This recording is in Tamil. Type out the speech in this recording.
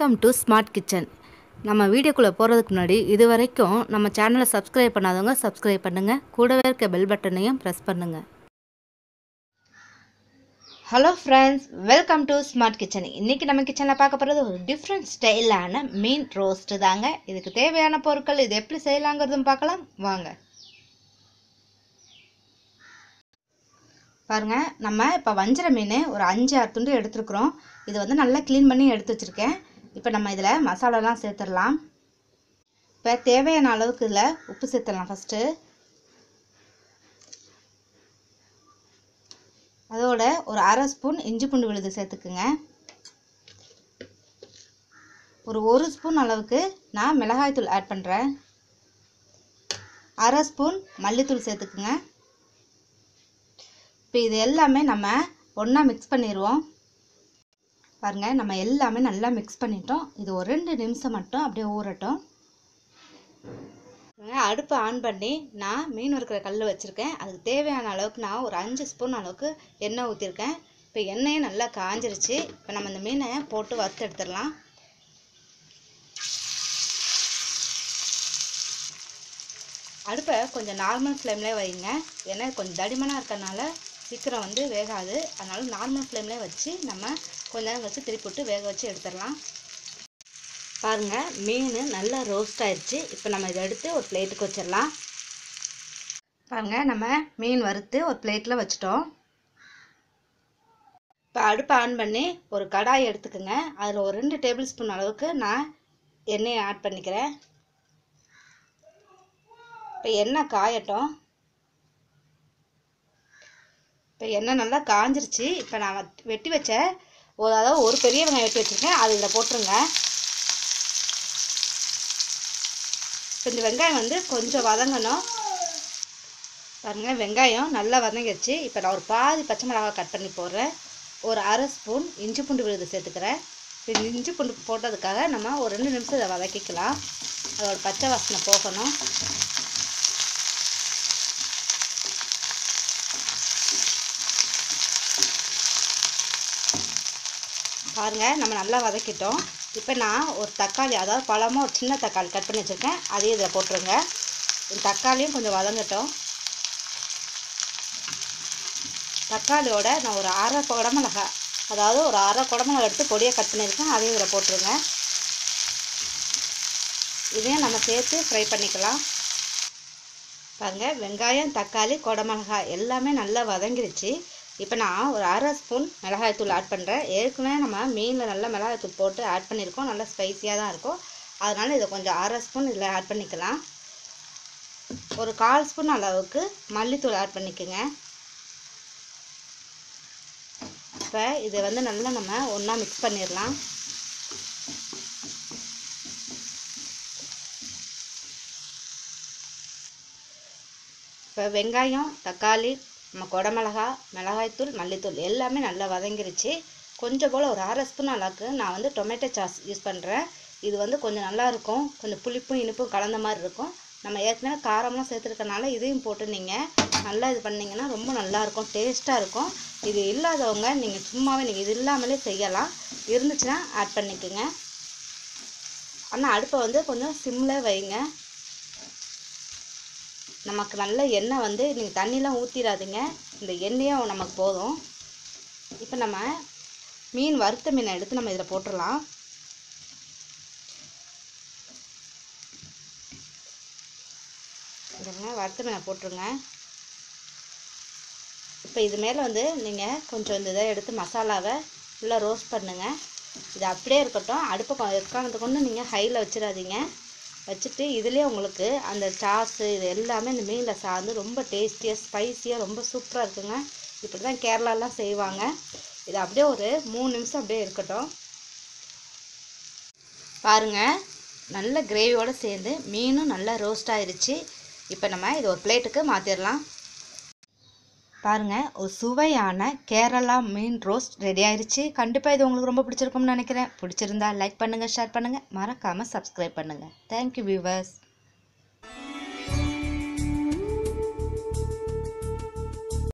வெல்கம் டு ஸ்மார்ட் கிச்சன் நம்ம வீடியோக்குள்ளே போகிறதுக்கு முன்னாடி இது வரைக்கும் நம்ம சேனலை சப்ஸ்கிரைப் பண்ணாதவங்க சப்ஸ்கிரைப் பண்ணுங்கள் கூடவே இருக்க பெல் பட்டனையும் ப்ரெஸ் பண்ணுங்கள் hello friends welcome to smart kitchen இன்றைக்கி நம்ம கிச்சனில் பார்க்க போகிறது ஒரு டிஃப்ரெண்ட் ஸ்டைலான மீன் ரோஸ்ட்டு தாங்க. இதுக்கு தேவையான பொருட்கள் இது எப்படி செய்யலாங்கிறதும் பார்க்கலாம். வாங்க. பாருங்க நம்ம இப்போ வஞ்சிர மீன் ஒரு அஞ்சு ஆறு துண்டு எடுத்துருக்குறோம். இது வந்து நல்லா க்ளீன் பண்ணி எடுத்து வச்சுருக்கேன். இப்போ நம்ம இதில் மசாலாலாம் சேர்த்துடலாம். இப்போ தேவையான அளவுக்கு இதில் உப்பு சேர்த்துடலாம் ஃபஸ்ட்டு அதோட ஒரு அரை ஸ்பூன் இஞ்சி பூண்டு விழுது சேர்த்துக்குங்க. ஒரு ஒரு ஸ்பூன் அளவுக்கு நான் மிளகாய்த்தூள் ஆட் பண்ணுறேன் அரை ஸ்பூன் மல்லித்தூள் சேர்த்துக்குங்க. இப்போ இது எல்லாமே நம்ம ஒன்றா மிக்ஸ் பண்ணிடுவோம் பாருங்கள் நம்ம எல்லாமே நல்லா மிக்ஸ் பண்ணிட்டோம். இது ஒரு ரெண்டு நிமிஷம் மட்டும் அப்படியே ஊறட்டும். அடுப்பை ஆன் பண்ணி நான் மீன் இருக்கிற கல் வச்சுருக்கேன். அதுக்கு தேவையான அளவுக்கு நான் ஒரு அஞ்சு ஸ்பூன் அளவுக்கு எண்ணெய் ஊற்றிருக்கேன் இப்போ எண்ணெயும் நல்லா காஞ்சிருச்சு. இப்போ நம்ம இந்த மீனை போட்டு வறுத்து எடுத்துடலாம். அடுப்பை கொஞ்சம் நார்மல் ஃப்ளேம்லேயே வைங்க. ஏன்னா கொஞ்சம் தடிமனாக இருக்கறனால சீக்கிரம் வந்து வேகாது. அதனால் நார்மல் ஃப்ளேம்லேயே வச்சு நம்ம கொஞ்ச நேரம் வச்சு திருப்பி விட்டு வேக வச்சு எடுத்துடலாம். பாருங்கள் மீன் நல்லா ரோஸ்ட் ஆயிடுச்சு இப்போ நம்ம இதை எடுத்து ஒரு பிளேட்டுக்கு வச்சிடலாம். பாருங்கள் நம்ம மீன் வறுத்து ஒரு பிளேட்டில் வச்சிட்டோம். இப்போ அடுப்பை ஆன் பண்ணி ஒரு கடாய் எடுத்துக்கோங்க. அதில் ஒரு ரெண்டு டேபிள் ஸ்பூன் அளவுக்கு நான் எண்ணெயை ஆட் பண்ணிக்கிறேன். இப்போ எண்ணெய் காயட்டும். இப்போ எண்ணெய் நல்லா காஞ்சிருச்சு. இப்போ நான் வெட்டி வச்ச ஒரு அதாவது ஒரு பெரிய வெங்காயம் வெட்டி வச்சுருக்கேன். அது இதில் போட்டுருங்க. இப்போ இந்த வெங்காயம் வந்து கொஞ்சம் வதங்கணும். பாருங்கள் வெங்காயம் நல்லா வதங்கிடுச்சு இப்போ நான் ஒரு பாதி பச்சை மிளகாய் கட் பண்ணி போடுறேன். ஒரு அரை ஸ்பூன் இஞ்சி பூண்டு விழுது சேர்த்துக்கிறேன். இப்போ இஞ்சி பூண்டு போட்டதுக்காக நம்ம ஒரு ரெண்டு நிமிஷம் இதை வதக்கிக்கலாம். அதோட பச்சை வாசனை போகணும். பாருங்கள் நம்ம நல்லா வதக்கிட்டோம். இப்போ நான் ஒரு தக்காளி அதாவது பழமாக ஒரு சின்ன தக்காளி கட் பண்ணி வச்சுருக்கேன். அதையும் இதில் போட்டுருங்க. தக்காளியும் கொஞ்சம் வதங்கட்டும். தக்காளியோட நான் ஒரு அரை குடமிளகா அதாவது ஒரு அரை குடமிளகா எடுத்து பொடியாக கட் பண்ணியிருக்கேன். அதையும் இதில் போட்டுருங்க. இதையும் நம்ம சேர்த்து ஃப்ரை பண்ணிக்கலாம். பாருங்கள் வெங்காயம் தக்காளி குடமிளகாய் எல்லாமே நல்லா வதங்கிருச்சு. இப்போ நான் ஒரு அரை ஸ்பூன் மிளகாய்த்தூள் ஆட் பண்ணுறேன் ஏற்கனவே நம்ம மீனில் நல்லா மிளகாய்த்தூள் போட்டு ஆட் பண்ணியிருக்கோம். நல்லா ஸ்பைஸியாக தான் இருக்கும். அதனால் இதை கொஞ்சம் அரை ஸ்பூன் இதில் ஆட் பண்ணிக்கலாம். ஒரு கால் ஸ்பூன் அளவுக்கு மல்லித்தூள் ஆட் பண்ணிக்கோங்க. இப்போ இதை வந்து நல்லா நம்ம ஒன்றா மிக்ஸ் பண்ணிடலாம். இப்போ வெங்காயம் தக்காளி நம்ம கொடமிளகா மிளகாய்த்தூள் மல்லித்தூள் எல்லாமே நல்லா வதங்கிருச்சு. கொஞ்சம் போல் ஒரு அரை ஸ்பூன் அளவுக்கு நான் வந்து டொமேட்டோ சாஸ் யூஸ் பண்ணுறேன் இது வந்து கொஞ்சம் நல்லாயிருக்கும் கொஞ்சம் புளிப்பும் இனிப்பும் கலந்த மாதிரி இருக்கும். நம்ம ஏற்கனவே காரம்லாம் சேர்த்துருக்கனால இதையும் போட்டு நீங்கள் நல்லா இது பண்ணிங்கன்னா ரொம்ப நல்லாயிருக்கும் டேஸ்ட்டாக இருக்கும். இது இல்லாதவங்க நீங்கள் சும்மாவே நீங்கள் இது இல்லாமலே செய்யலாம். இருந்துச்சுன்னா ஆட் பண்ணிக்கோங்க. ஆனால் அடுப்பை வந்து கொஞ்சம் சிம்மில் வைங்க. நமக்கு நல்ல எண்ணெய் வந்து நீங்கள் தண்ணிலாம் ஊற்றிடாதீங்க இந்த எண்ணெயும் நமக்கு போதும். இப்போ நம்ம மீன் வறுத்த மீனை எடுத்து நம்ம இதில் போட்டுடலாம். இதுங்க வறுத்த மீனை போட்டுருங்க. இப்போ இது மேலே வந்து நீங்கள் கொஞ்சம் இந்த இதை எடுத்து மசாலாவை ஃபுல்லாக ரோஸ்ட் பண்ணுங்கள் இது அப்படியே இருக்கட்டும். அடுப்பை உட்காந்து கொண்டு நீங்கள் ஹையில் வச்சிடாதீங்க. வச்சுட்டு இதுலேயே உங்களுக்கு அந்த சாஸு இது எல்லாமே இந்த மீனில் சார்ந்து ரொம்ப டேஸ்டியாக ஸ்பைஸியாக ரொம்ப சூப்பராக இருக்குங்க. இப்படி தான் கேரளாலாம் செய்வாங்க. இது அப்படியே ஒரு மூணு நிமிஷம் அப்படியே இருக்கட்டும். பாருங்கள் நல்ல கிரேவியோடு சேர்ந்து மீனும் நல்லா ரோஸ்ட் ஆயிடுச்சு இப்போ நம்ம இது ஒரு பிளேட்டுக்கு மாற்றிடலாம் பாருங்கள் ஒரு சுவையான கேரளா மீன் ரோஸ்ட் ரெடி ஆயிடுச்சு கண்டிப்பாக இது உங்களுக்கு ரொம்ப பிடிச்சிருக்கும்னு நினைக்கிறேன். பிடிச்சிருந்தா லைக் பண்ணுங்கள் ஷேர் பண்ணுங்கள் மறக்காமல் சப்ஸ்கிரைப் பண்ணுங்கள் தேங்க்யூ வியூவர்ஸ்